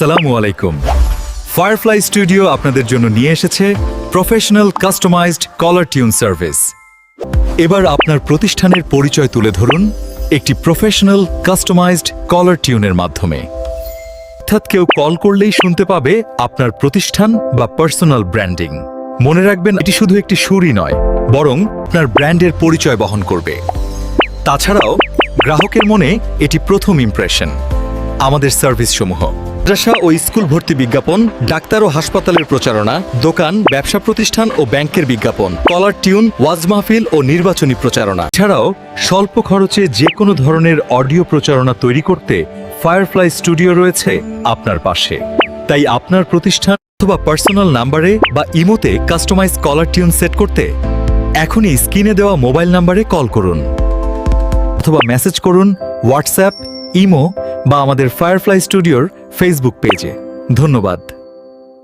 সালামু আলাইকুম। Firefly studio আপনাদের জন্য নিয়ে এসেছে professional customized caller tune service এবার আপনার প্রতিষ্ঠানের পরিচয় তুলে ধরুন একটি প্রফেশনাল কাস্টমাইজড কলার টিউনের মাধ্যমে। অর্থাৎ কেউ কল করলেই শুনতে পাবে আপনার প্রতিষ্ঠান বা পার্সোনাল ব্র্যান্ডিং মনে রাখবেন, এটি শুধু একটি সুরই নয়, বরং আপনার ব্র্যান্ডের পরিচয় বহন করবে। তাছাড়াও, গ্রাহকের মনে এটি প্রথম ইমপ্রেশন আমাদের সার্ভিস সমূহ মাদ্রাসা ও স্কুল ভর্তি বিজ্ঞাপন, ডাক্তার ও হাসপাতালের প্রচারণা, দোকান, ব্যবসা প্রতিষ্ঠান ও ব্যাংকের বিজ্ঞাপন, কলার টিউন, ওয়াজ মাহফিল ও নির্বাচনী প্রচারণা। ছাড়াও স্বল্প খরচে যে কোনো ধরনের অডিও প্রচারণা তৈরি করতে ফায়ারফ্লাই স্টুডিও রয়েছে আপনার পাশে। তাই আপনার প্রতিষ্ঠান অথবা পার্সোনাল নাম্বারে বা ইমোতে কাস্টমাইজ কলার টিউন সেট করতে এখনই স্ক্রিনে দেওয়া মোবাইল নাম্বারে কল করুন। অথবা মেসেজ করুন, হোয়াটসঅ্যাপ, ইমো বা আমাদের ফায়ারফ্লাই স্টুডিওর ফেসবুক পেজে ধন্যবাদ।